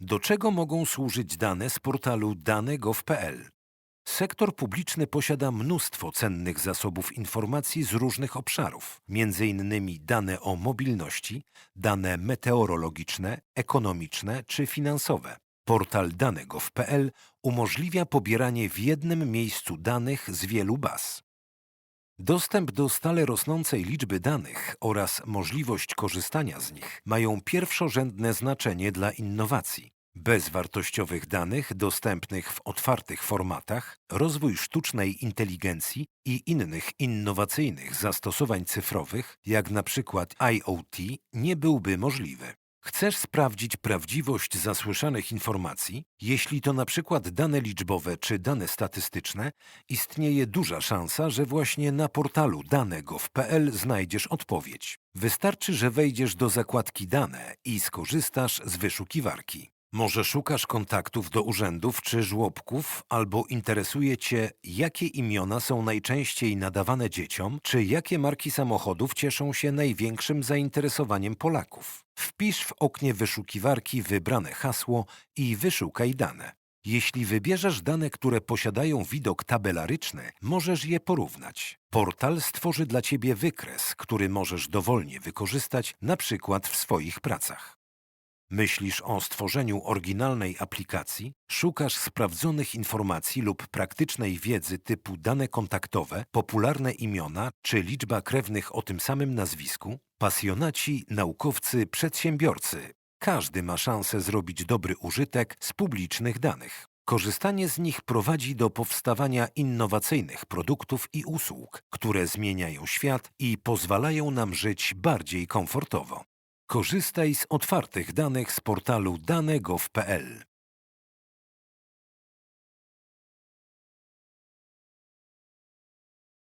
Do czego mogą służyć dane z portalu dane.gov.pl? Sektor publiczny posiada mnóstwo cennych zasobów informacji z różnych obszarów, m.in. dane o mobilności, dane meteorologiczne, ekonomiczne czy finansowe. Portal dane.gov.pl umożliwia pobieranie w jednym miejscu danych z wielu baz. Dostęp do stale rosnącej liczby danych oraz możliwość korzystania z nich mają pierwszorzędne znaczenie dla innowacji. Bez wartościowych danych dostępnych w otwartych formatach, rozwój sztucznej inteligencji i innych innowacyjnych zastosowań cyfrowych, jak na przykład IoT, nie byłby możliwy. Chcesz sprawdzić prawdziwość zasłyszanych informacji? Jeśli to na przykład dane liczbowe czy dane statystyczne, istnieje duża szansa, że właśnie na portalu dane.gov.pl znajdziesz odpowiedź. Wystarczy, że wejdziesz do zakładki Dane i skorzystasz z wyszukiwarki. Może szukasz kontaktów do urzędów czy żłobków, albo interesuje Cię, jakie imiona są najczęściej nadawane dzieciom, czy jakie marki samochodów cieszą się największym zainteresowaniem Polaków. Wpisz w oknie wyszukiwarki wybrane hasło i wyszukaj dane. Jeśli wybierzesz dane, które posiadają widok tabelaryczny, możesz je porównać. Portal stworzy dla Ciebie wykres, który możesz dowolnie wykorzystać, na przykład w swoich pracach. Myślisz o stworzeniu oryginalnej aplikacji? Szukasz sprawdzonych informacji lub praktycznej wiedzy typu dane kontaktowe, popularne imiona czy liczba krewnych o tym samym nazwisku? Pasjonaci, naukowcy, przedsiębiorcy. Każdy ma szansę zrobić dobry użytek z publicznych danych. Korzystanie z nich prowadzi do powstawania innowacyjnych produktów i usług, które zmieniają świat i pozwalają nam żyć bardziej komfortowo. Korzystaj z otwartych danych z portalu dane.gov.pl.